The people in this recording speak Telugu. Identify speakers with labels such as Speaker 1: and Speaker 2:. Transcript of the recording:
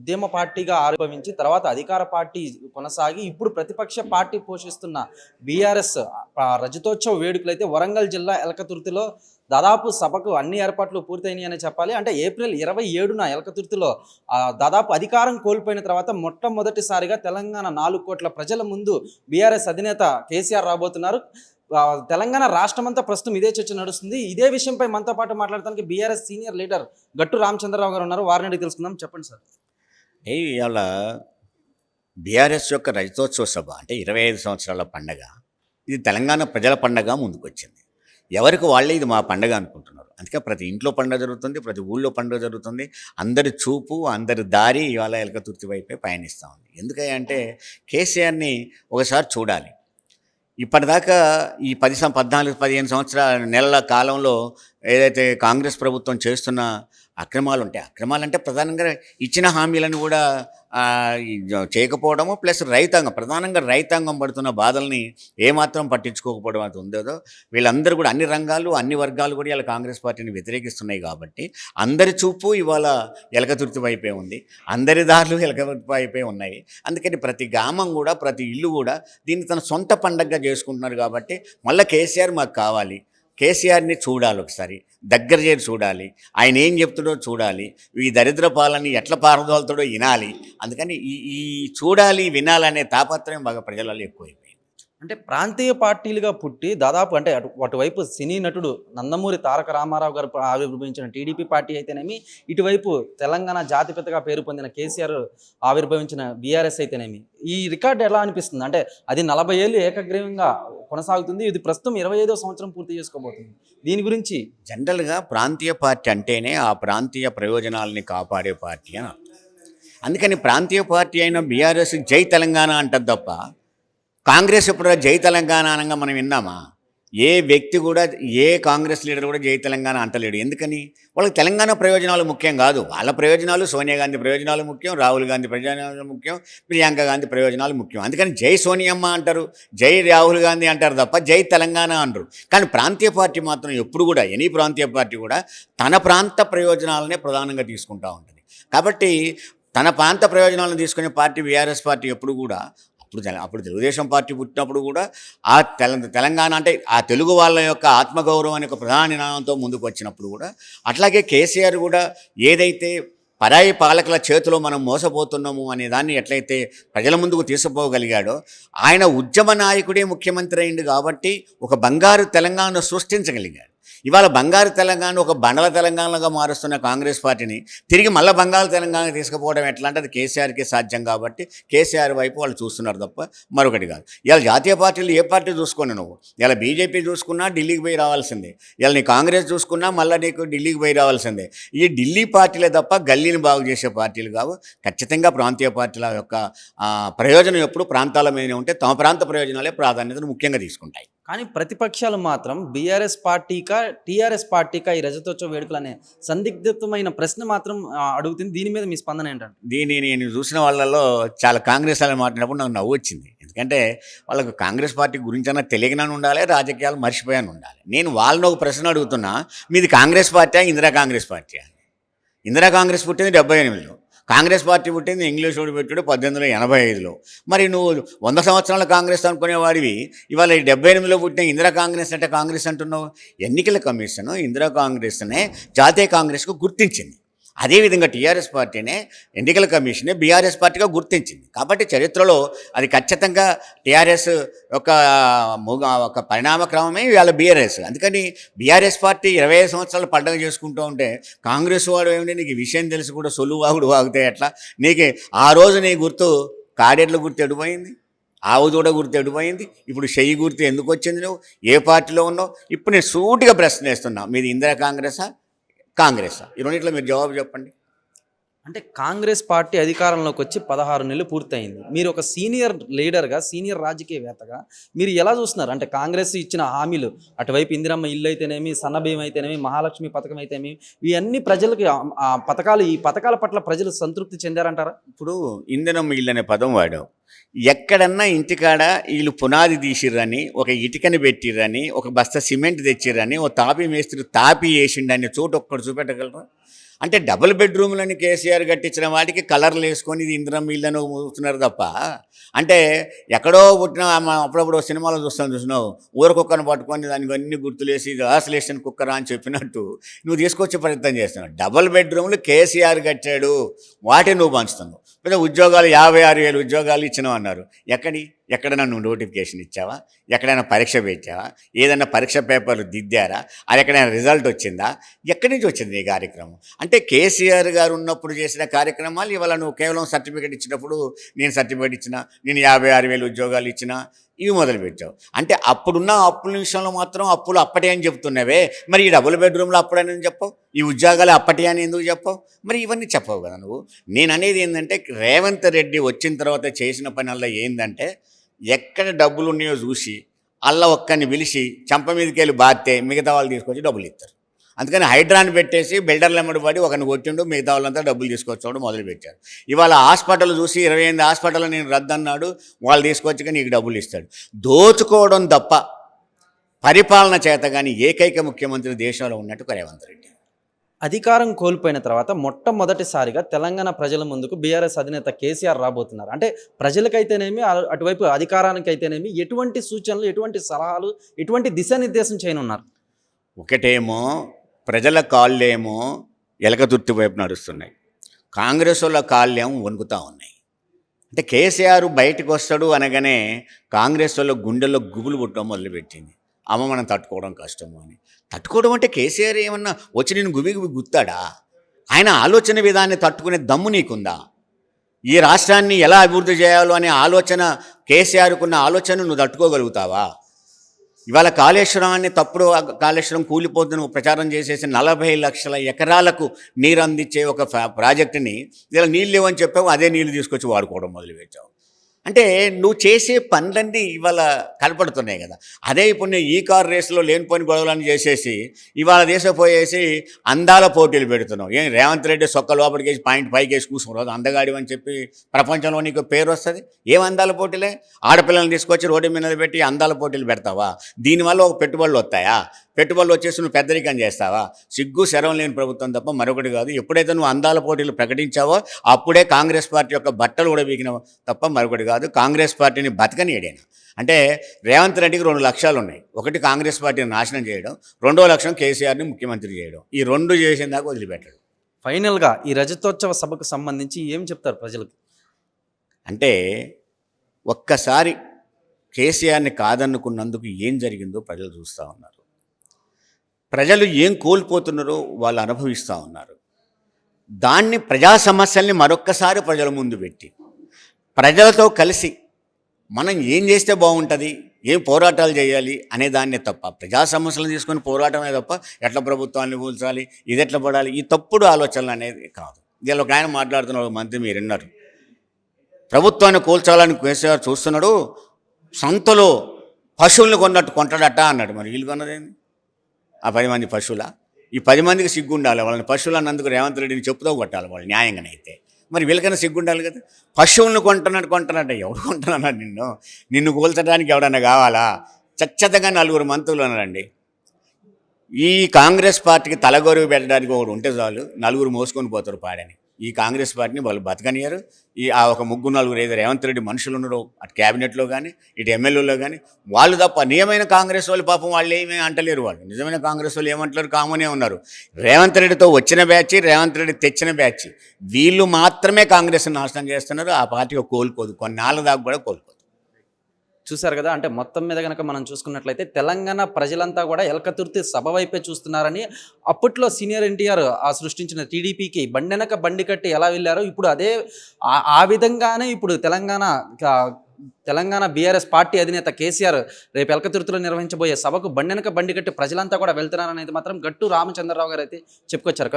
Speaker 1: ఉద్యమ పార్టీగా ఆవిర్భవించి తర్వాత అధికార పార్టీ కొనసాగి ఇప్పుడు ప్రతిపక్ష పార్టీ పోషిస్తున్న బీఆర్ఎస్ రజతోత్సవ వేడుకలు అయితే వరంగల్ జిల్లా ఎలకతుర్తిలో దాదాపు సభకు అన్ని ఏర్పాట్లు పూర్తయినాయి అని చెప్పాలి. అంటే ఏప్రిల్ ఇరవై ఏడున ఎలకతుర్తిలో దాదాపు అధికారం కోల్పోయిన తర్వాత మొట్టమొదటిసారిగా తెలంగాణ నాలుగు కోట్ల ప్రజల ముందు బీఆర్ఎస్ అధినేత కేసీఆర్ రాబోతున్నారు. తెలంగాణ రాష్ట్రమంతా ప్రస్తుతం ఇదే చర్చ నడుస్తుంది. ఇదే విషయంపై మనతో పాటు మాట్లాడటానికి బీఆర్ఎస్ సీనియర్ లీడర్ గట్టు రామచంద్రరావు గారు ఉన్నారు. వారిని అడిగి తెలుసుకుందాం. చెప్పండి సార్.
Speaker 2: ఏ ఇవాళ బీఆర్ఎస్ యొక్క రజతోత్సవ సభ అంటే ఇరవై ఐదు సంవత్సరాల పండగ ఇది తెలంగాణ ప్రజల పండగ ముందుకొచ్చింది. ఎవరికి వాళ్ళే ఇది మా పండగ అనుకుంటున్నారు? అందుకే ప్రతి ఇంట్లో పండుగ జరుగుతుంది ప్రతి ఊళ్ళో పండుగ జరుగుతుంది. అందరి చూపు అందరి దారి ఇవాళ ఎలకతుర్తి వైపే పయనిస్తూ ఉంది. ఎందుకంటే కేసీఆర్ని ఒకసారి చూడాలి. ఇప్పటిదాకా ఈ పది సం పద్నాలుగు పదిహేను సంవత్సరాల నెలల కాలంలో ఏదైతే కాంగ్రెస్ ప్రభుత్వం చేస్తున్న అక్రమాలు ఉంటాయి అక్రమాలు అంటే ప్రధానంగా ఇచ్చిన హామీలను కూడా చేయకపోవడము ప్లస్ రైతాంగం ప్రధానంగా రైతాంగం పడుతున్న బాధల్ని ఏమాత్రం పట్టించుకోకపోవడం అది ఉందేదో వీళ్ళందరూ కూడా అన్ని రంగాలు అన్ని వర్గాలు కూడా ఇలా కాంగ్రెస్ పార్టీని వ్యతిరేకిస్తున్నాయి కాబట్టి అందరి చూపు ఇవాళ ఎలకతుర్తి వైపే ఉంది. అందరి దారులు ఎలకతుర్తి వైపే ఉన్నాయి. అందుకని ప్రతి గ్రామం కూడా ప్రతి ఇల్లు కూడా దీన్ని తన సొంత పండగగా చేసుకుంటున్నారు కాబట్టి మళ్ళీ కేసీఆర్ మాకు కావాలి. కేసీఆర్ని చూడాలి ఒకసారి దగ్గర చేరి చూడాలి ఆయన ఏం చెప్తాడో చూడాలి ఈ దరిద్ర పాలని ఎట్లా పారదోలుతాడో వినాలి. అందుకని ఈ ఈ చూడాలి వినాలనే తాపత్రయం బాగా ప్రజలలో ఎక్కువైపోయింది.
Speaker 1: అంటే ప్రాంతీయ పార్టీలుగా పుట్టి దాదాపు అంటే అటు అటువైపు సినీ నటుడు నందమూరి తారక రామారావు గారు ఆవిర్భవించిన టీడీపీ పార్టీ అయితేనేమి ఇటువైపు తెలంగాణ జాతిపితగా పేరు పొందిన కేసీఆర్ ఆవిర్భవించిన బీఆర్ఎస్ అయితేనేమి. ఈ రికార్డు ఎలా అనిపిస్తుంది? అంటే అది నలభై ఏళ్ళు ఏకగ్రీవంగా కొనసాగుతుంది ఇది ప్రస్తుతం ఇరవై ఐదో సంవత్సరం పూర్తి చేసుకోబోతుంది. దీని గురించి
Speaker 2: జనరల్గా ప్రాంతీయ పార్టీ అంటేనే ఆ ప్రాంతీయ ప్రయోజనాలని కాపాడే పార్టీ అని అందుకని ప్రాంతీయ పార్టీ అయిన బీఆర్ఎస్ జై తెలంగాణ అంటది తప్ప కాంగ్రెస్ ఇప్పుడు జై తెలంగాణ అనగా మనం విన్నామా? ఏ వ్యక్తి కూడా ఏ కాంగ్రెస్ లీడర్ కూడా జై తెలంగాణ అంటలేడు. ఎందుకని? వాళ్ళకి తెలంగాణ ప్రయోజనాలు ముఖ్యం కాదు. వాళ్ళ ప్రయోజనాలు సోనియా గాంధీ ప్రయోజనాలు ముఖ్యం రాహుల్ గాంధీ ప్రయోజనాలు ముఖ్యం ప్రియాంక గాంధీ ప్రయోజనాలు ముఖ్యం. అందుకని జై సోనియమ్మ అంటారు జై రాహుల్ గాంధీ అంటారు తప్ప జై తెలంగాణ అంటారు కానీ ప్రాంతీయ పార్టీ మాత్రం ఎప్పుడు కూడా ఎనీ ప్రాంతీయ పార్టీ కూడా తన ప్రాంత ప్రయోజనాలనే ప్రధానంగా తీసుకుంటూ ఉంటుంది. కాబట్టి తన ప్రాంత ప్రయోజనాలను తీసుకునే పార్టీ బీఆర్ఎస్ పార్టీ ఎప్పుడు కూడా అప్పుడు అప్పుడు తెలుగుదేశం పార్టీ పుట్టినప్పుడు కూడా ఆ తెల తెలంగాణ అంటే ఆ తెలుగు వాళ్ళ యొక్క ఆత్మగౌరవం అనే ఒక ప్రధాన నినాదంతో ముందుకు వచ్చినప్పుడు కూడా అట్లాగే కేసీఆర్ కూడా ఏదైతే పరాయి పాలకుల చేతిలో మనం మోసపోతున్నాము అనే దాన్ని ఎట్లయితే ప్రజల ముందుకు తీసుకుపోగలిగాడో ఆయన ఉద్యమ నాయకుడే ముఖ్యమంత్రి అయింది కాబట్టి ఒక బంగారు తెలంగాణ సృష్టించగలిగాడు. ఇవాళ బంగారు తెలంగాణ ఒక బండల తెలంగాణగా మారుస్తున్న కాంగ్రెస్ పార్టీని తిరిగి మళ్ళీ బంగారు తెలంగాణ తీసుకుపోవడం ఎట్లా అంటే అది కేసీఆర్కే సాధ్యం కాబట్టి కేసీఆర్ వైపు వాళ్ళు చూస్తున్నారు తప్ప మరొకటి కాదు. ఇవాళ జాతీయ పార్టీలు ఏ పార్టీ చూసుకోండి నువ్వు? ఇలా బీజేపీ చూసుకున్నా ఢిల్లీకి పోయి రావాల్సిందే. ఇలా నీ కాంగ్రెస్ చూసుకున్నా మళ్ళీ నీకు ఢిల్లీకి పోయి రావాల్సిందే. ఈ ఢిల్లీ పార్టీలే తప్ప గల్లీని బాగు చేసే పార్టీలు కావు. ఖచ్చితంగా ప్రాంతీయ పార్టీల యొక్క ప్రయోజనం ఎప్పుడు ప్రాంతాల మీద ఉంటే తమ ప్రాంత ప్రయోజనాలే ప్రాధాన్యతను ముఖ్యంగా తీసుకుంటాయి.
Speaker 1: కానీ ప్రతిపక్షాలు మాత్రం బీఆర్ఎస్ పార్టీకా టీఆర్ఎస్ పార్టీకా ఈ రజతోత్సవ వేడుకలు అనే సందిగ్ధమైన ప్రశ్న మాత్రం అడుగుతుంది. దీని మీద మీ స్పందన ఏంటంటే?
Speaker 2: దీన్ని నేను చూసిన వాళ్ళలో చాలా కాంగ్రెస్ వాళ్ళు మాట్లాడినప్పుడు నాకు నవ్వు వచ్చింది. ఎందుకంటే వాళ్ళకు కాంగ్రెస్ పార్టీ గురించైనా తెలియనని ఉండాలి రాజకీయాలు మర్చిపోయాను ఉండాలి. నేను వాళ్ళని ఒక ప్రశ్న అడుగుతున్నా మీది కాంగ్రెస్ పార్టీ ఇందిరా కాంగ్రెస్ పార్టీ ఇందిరా కాంగ్రెస్ పుట్టింది డెబ్బై ఎనిమిదిలో. కాంగ్రెస్ పార్టీ పుట్టింది ఇంగ్లీష్ వాడు పెట్టాడు పద్దెనిమిది వందల ఎనభై ఐదులో. మరి నువ్వు వంద సంవత్సరాల కాంగ్రెస్ అనుకునేవాడివి. ఇవాళ డెబ్బై ఎనిమిదిలో పుట్టిన ఇందిరా కాంగ్రెస్ అంటే కాంగ్రెస్ అంటున్నావు. ఎన్నికల కమిషన్ ఇందిరా కాంగ్రెస్నే జాతీయ కాంగ్రెస్కు గుర్తించింది. అదేవిధంగా టీఆర్ఎస్ పార్టీనే ఎన్నికల కమిషనే బీఆర్ఎస్ పార్టీగా గుర్తించింది. కాబట్టి చరిత్రలో అది ఖచ్చితంగా టీఆర్ఎస్ యొక్క ఒక పరిణామ క్రమమే ఇవాళ బీఆర్ఎస్. అందుకని బీఆర్ఎస్ పార్టీ ఇరవై ఐదు సంవత్సరాలు పండగ చేసుకుంటూ ఉంటే కాంగ్రెస్ వాడు ఏమిటి? నీకు విషయం తెలిసి కూడా సొల్లు వాగుడు వాగితే ఎట్లా నీకు ఆ రోజు నీ గుర్తు కాడేట్ల గుర్తు ఎడిపోయింది? ఆవు దూడ గుర్తు ఎడిపోయింది? ఇప్పుడు చెయ్యి గుర్తు ఎందుకు వచ్చింది నువ్వు? ఏ పార్టీలో ఉన్నావు? ఇప్పుడు నేను సూటిగా ప్రశ్న వేస్తున్నా. మీది ఇందిరా కాంగ్రెసా? కాంగ్రెసా? ఈ రెండిట్లో మీరు జవాబు చెప్పండి.
Speaker 1: అంటే కాంగ్రెస్ పార్టీ అధికారంలోకి వచ్చి పదహారు నెలలు పూర్తయింది. మీరు ఒక సీనియర్ లీడర్గా సీనియర్ రాజకీయవేత్తగా మీరు ఎలా చూస్తున్నారు? అంటే కాంగ్రెస్ ఇచ్చిన హామీలు అటువైపు ఇందిరమ్మ ఇల్లు అయితేనేమి సన్నబియ్యం అయితేనేమి మహాలక్ష్మి పథకం అయితేనేమి ఇవన్నీ ప్రజలకి పథకాలు ఈ పథకాల పట్ల ప్రజలు సంతృప్తి చెందారంటారా?
Speaker 2: ఇప్పుడు ఇంధనం ఇల్లు అనే పదం వాడావు ఎక్కడన్నా ఇంటికాడ వీళ్ళు పునాది తీసిర్రని ఒక ఇటుకని పెట్టిర్రని ఒక బస్త సిమెంట్ తెచ్చిర్రని ఓ తాపి మేస్త్రి తాపి వేసిండని చోటు ఒక్కడు చూపెట్టగలరా? అంటే డబుల్ బెడ్రూమ్లని కేసీఆర్ కట్టించిన వాటికి కలర్లు వేసుకొని ఇది ఇంద్రం ఇళ్ళను మూస్తున్నారు తప్ప. అంటే ఎక్కడో పుట్టిన మా అప్పుడప్పుడు సినిమాలో చూస్తాను చూసినావు ఊర కుక్కను పట్టుకొని దానికి అన్ని గుర్తులేసి ఇది ఆసలేషన్ కుక్కరా అని చెప్పినట్టు నువ్వు తీసుకొచ్చే ప్రయత్నం చేస్తున్నావు. డబుల్ బెడ్రూమ్లు కేసీఆర్ కట్టాడు వాటిని నువ్వు పంచుతున్నావు. లేదా ఉద్యోగాలు యాభై ఆరు వేలు ఉద్యోగాలు ఇచ్చినావు అన్నారు. ఎక్కడి? ఎక్కడైనా నువ్వు నోటిఫికేషన్ ఇచ్చావా? ఎక్కడైనా పరీక్ష పెట్టావా? ఏదైనా పరీక్ష పేపర్లు దిద్దారా? అది ఎక్కడైనా రిజల్ట్ వచ్చిందా? ఎక్కడి నుంచి వచ్చింది ఈ కార్యక్రమం? అంటే కేసీఆర్ గారు ఉన్నప్పుడు చేసిన కార్యక్రమాలు ఇవాళ నువ్వు కేవలం సర్టిఫికేట్ ఇచ్చినప్పుడు నేను సర్టిఫికేట్ ఇచ్చిన నేను యాభై ఆరు వేలు ఉద్యోగాలు ఇచ్చిన ఇవి మొదలుపెట్టావు. అంటే అప్పుడున్న అప్పుల విషయంలో మాత్రం అప్పులు అప్పటి అని చెప్తున్నావే. మరి ఈ డబుల్ బెడ్రూమ్లో అప్పుడని చెప్పవు? ఈ ఉద్యోగాలు అప్పటి అని ఎందుకు చెప్పవు? మరి ఇవన్నీ చెప్పవు కదా నువ్వు. నేను అనేది ఏంటంటే రేవంత్ రెడ్డి వచ్చిన తర్వాత చేసిన పని ఏంటంటే ఎక్కడ డబ్బులు ఉన్నాయో చూసి అల్ల ఒక్కరిని పిలిచి చంప మీదకి వెళ్ళి బాస్తే మిగతా వాళ్ళు తీసుకొచ్చి డబ్బులు ఇస్తారు అందుకని హైడ్రాని పెట్టేసి బిల్డర్లు ఎమ్మడి పడి ఒకరిని కొట్టిండు మిగతా వాళ్ళంతా డబ్బులు తీసుకొచ్చాడు మొదలుపెట్టారు ఇవాళ హాస్పిటల్ చూసి ఇరవై ఎనిమిది హాస్పిటల్ నేను రద్దు అన్నాడు వాళ్ళు తీసుకొచ్చి నీకు డబ్బులు ఇస్తాడు. దోచుకోవడం తప్ప పరిపాలన చేత కానీ ఏకైక ముఖ్యమంత్రి దేశంలో ఉన్నట్టు రేవంత్ రెడ్డి.
Speaker 1: అధికారం కోల్పోయిన తర్వాత మొట్టమొదటిసారిగా తెలంగాణ ప్రజల ముందుకు బీఆర్ఎస్ అధినేత కేసీఆర్ రాబోతున్నారు. అంటే ప్రజలకైతేనేమి అటువైపు అధికారానికైతేనేమి ఎటువంటి సూచనలు ఎటువంటి సలహాలు ఎటువంటి దిశానిర్దేశం చేయనున్నారు?
Speaker 2: ఒకటేమో ప్రజల కాళ్ళేమో ఎలకతుర్తి వైపు నడుస్తున్నాయి. కాంగ్రెస్ వాళ్ళ కాళ్ళేమో వణుకుతూ ఉన్నాయి. అంటే కేసీఆర్ బయటకు వస్తాడు అనగానే కాంగ్రెస్ వాళ్ళ గుండెల్లో గుబులు పుట్టడం మొదలుపెట్టింది. అమ్మ మనం తట్టుకోవడం కష్టము అని. తట్టుకోవడం అంటే కేసీఆర్ ఏమన్నా వచ్చి నేను గుబి గుబి గుత్తాడా? ఆయన ఆలోచన విధాన్ని తట్టుకునే దమ్ము నీకుందా? ఈ రాష్ట్రాన్ని ఎలా అభివృద్ధి చేయాలో అనే ఆలోచన కేసీఆర్కున్న ఆలోచన నువ్వు తట్టుకోగలుగుతావా? ఇవాళ కాళేశ్వరాన్ని తప్పుడు కాళేశ్వరం కూలిపోతున్న ప్రచారం చేసేసి నలభై లక్షల ఎకరాలకు నీరు అందించే ఒక ఫా- ప్రాజెక్టుని ఇలా నీళ్ళు లేవని చెప్పావు అదే నీళ్ళు తీసుకొచ్చి వాడుకోవడం మొదలుపెట్టావు. అంటే నువ్వు చేసే పనులన్నీ ఇవాళ కనపడుతున్నాయి కదా. అదే ఇప్పుడు నేను ఈ కార్ రేసులో లేనిపోయిన గొడవలను చేసేసి ఇవాళ దేశపోయేసి అందాల పోటీలు పెడుతున్నావు. ఏం రేవంత్ రెడ్డి సొక్క లోపలికి వేసి పాయింట్ పైకి వేసి కూర్చున్నారు అందగాడి అని చెప్పి ప్రపంచంలో నీకు పేరు వస్తుంది? ఏం అందాల పోటీలే? ఆడపిల్లల్ని తీసుకొచ్చి రోడ్డు మీద పెట్టి అందాల పోటీలు పెడతావా? దీనివల్ల ఒక పెట్టుబడులు వస్తాయా? పెట్టుబడులు వచ్చేసి నువ్వు పెద్దరికం చేస్తావా? సిగ్గు శరం లేని ప్రభుత్వం తప్ప మరొకటి కాదు. ఎప్పుడైతే నువ్వు అందాల పోటీలు ప్రకటించావో అప్పుడే కాంగ్రెస్ పార్టీ యొక్క బట్టలు కూడా వీకిన తప్ప మరొకటి కాదు. కాంగ్రెస్ పార్టీని బతకనీయడైనా? అంటే రేవంత్ రెడ్డికి రెండు లక్ష్యాలు ఉన్నాయి. ఒకటి కాంగ్రెస్ పార్టీని నాశనం చేయడం రెండో లక్ష్యం కేసీఆర్ని ముఖ్యమంత్రి చేయడం. ఈ రెండు చేసిన దాకా వదిలిపెట్టడం.
Speaker 1: ఫైనల్గా ఈ రజతోత్సవ సభకు సంబంధించి ఏం చెప్తారు ప్రజలకు?
Speaker 2: అంటే ఒక్కసారి కేసీఆర్ని కాదనుకున్నందుకు ఏం జరిగిందో ప్రజలు చూస్తూ ఉన్నారు. ప్రజలు ఏం కోల్పోతున్నారో వాళ్ళు అనుభవిస్తూ ఉన్నారు. దాన్ని ప్రజా సమస్యల్ని మరొక్కసారి ప్రజల ముందు పెట్టి ప్రజలతో కలిసి మనం ఏం చేస్తే బాగుంటుంది ఏం పోరాటాలు చేయాలి అనే దాన్నే తప్ప ప్రజా సమస్యలను తీసుకొని పోరాటమే తప్ప ఎట్లా ప్రభుత్వాన్ని కూల్చాలి ఇది ఎట్లా పడాలి ఈ తప్పుడు ఆలోచనలు అనేది కాదు. దీనిలో ఒక ఆయన మాట్లాడుతున్న ఒక మంత్రి మీరు విన్నారు. ప్రభుత్వాన్ని కూల్చాలని కేసీఆర్ చూస్తున్నాడు సంతలో పశువులను కొన్నట్టు కొంటాడట అన్నాడు. మరి వీళ్ళు కొన్నదేంది ఆ పది మంది పశువుల? ఈ పది మందికి సిగ్గు ఉండాలి వాళ్ళని పశువులు అన్నందుకు రేవంత్ రెడ్డిని చెప్పుతో కొట్టాలి వాళ్ళు న్యాయంగానైతే మరి వీళ్ళకైనా సిగ్గు ఉండాలి కదా? పశువులను కొంటున్నట్టు కొంటున్నట్టు. ఎవడు కొంటున్నాడు నిన్ను? నిన్ను కూల్చడానికి ఎవడన్నా కావాలా? చచ్చతగా నలుగురు మంత్రులు ఉన్నారండి. ఈ కాంగ్రెస్ పార్టీకి తలగొరువు పెట్టడానికి ఒకడు ఉంటే చాలు నలుగురు మోసుకొని పోతారు పాడని. ఈ కాంగ్రెస్ పార్టీని వాళ్ళు బతకనియరు ఈ ఆ ఒక ముగ్గురు నలుగురు ఏదో రేవంత్ రెడ్డి మనుషులు ఉన్నారో అటు క్యాబినెట్లో కానీ ఇటు ఎమ్మెల్యేలో కానీ వాళ్ళు తప్ప నిజమైన కాంగ్రెస్ వాళ్ళు పాపం వాళ్ళు ఏమీ అంటలేరు వాళ్ళు. నిజమైన కాంగ్రెస్ వాళ్ళు ఏమంటారు కామనే ఉన్నారు. రేవంత్ రెడ్డితో వచ్చిన బ్యాచ్ రేవంత్ రెడ్డి తెచ్చిన బ్యాచ్. వీళ్ళు మాత్రమే కాంగ్రెస్ని నాశనం చేస్తున్నారు ఆ పార్టీ కోలుకోదు. కొన్నాళ్ళ దాకా కూడా కోలుకోదు.
Speaker 1: చూశారు కదా? అంటే మొత్తం మీద కనుక మనం చూసుకున్నట్లయితే తెలంగాణ ప్రజలంతా కూడా ఎలకతుర్తి సభ వైపే చూస్తున్నారని అప్పట్లో సీనియర్ ఎన్టీఆర్ ఆ సృష్టించిన టీడీపీకి బండెనక బండి కట్టి ఎలా వెళ్ళారో ఇప్పుడు అదే ఆ- విధంగానే ఇప్పుడు తెలంగాణ తెలంగాణ బీఆర్ఎస్ పార్టీ అధినేత కేసీఆర్ రేపు ఎలకతుర్తిలో నిర్వహించబోయే సభకు బండెనక బండి కట్టి ప్రజలంతా కూడా వెళ్తున్నారనేది మాత్రం గట్టు రామచంద్రరావు గారు అయితే చెప్పుకొచ్చారు.